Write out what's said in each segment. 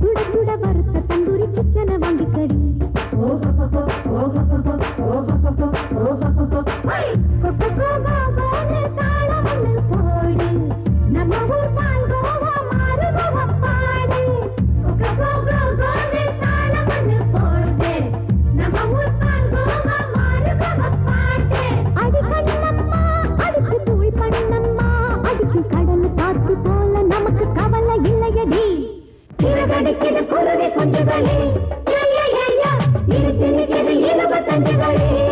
சுட சுட வறுத்த தந்தூரி சிக்கனை வாங்கி கடி அடிக்கிற குருவி கொஞ்சங்களே இருபத்தஞ்சுகளே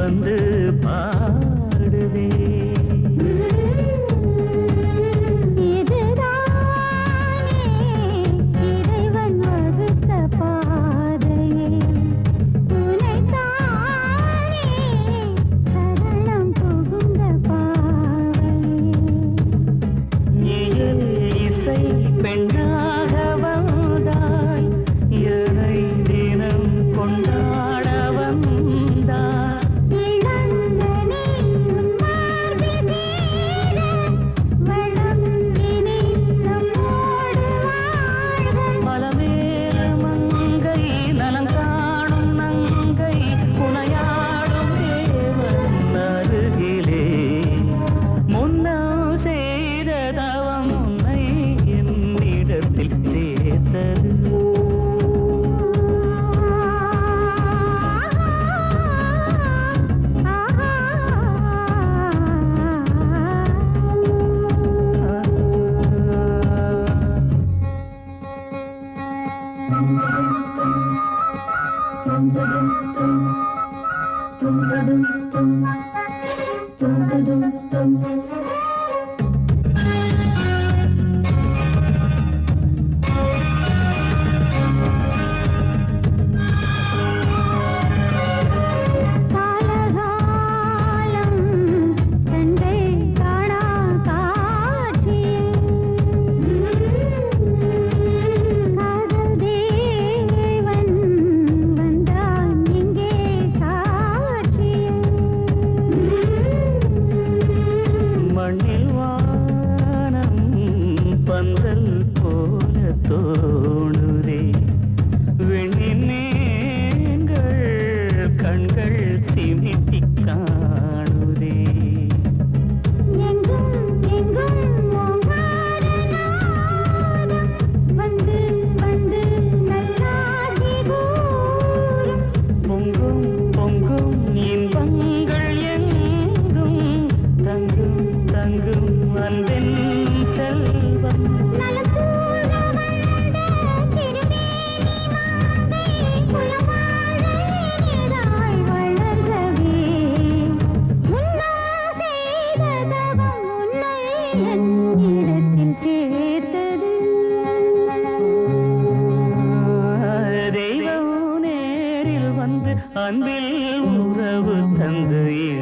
வந்து பா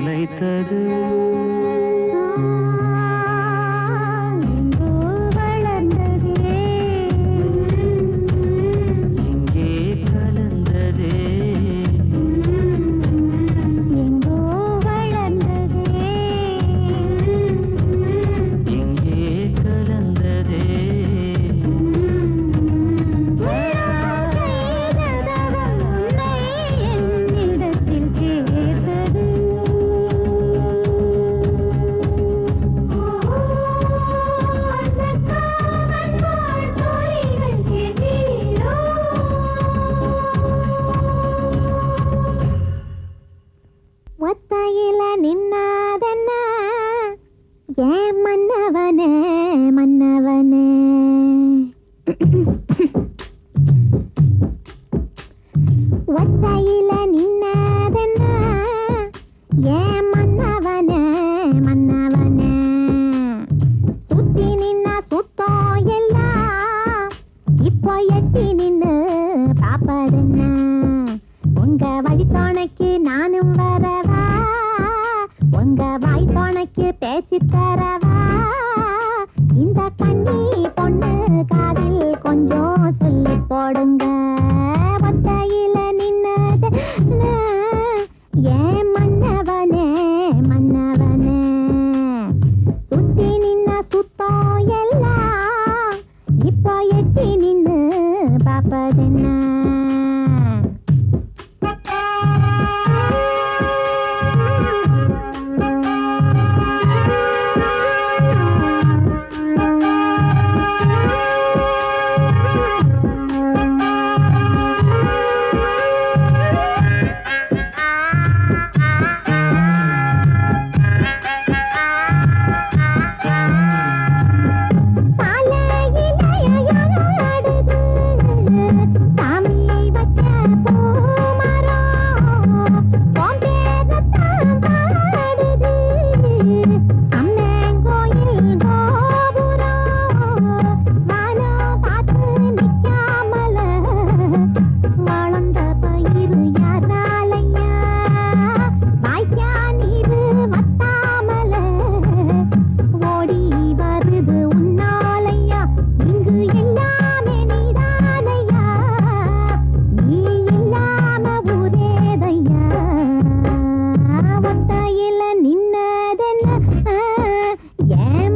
அழைத்தது Yeah.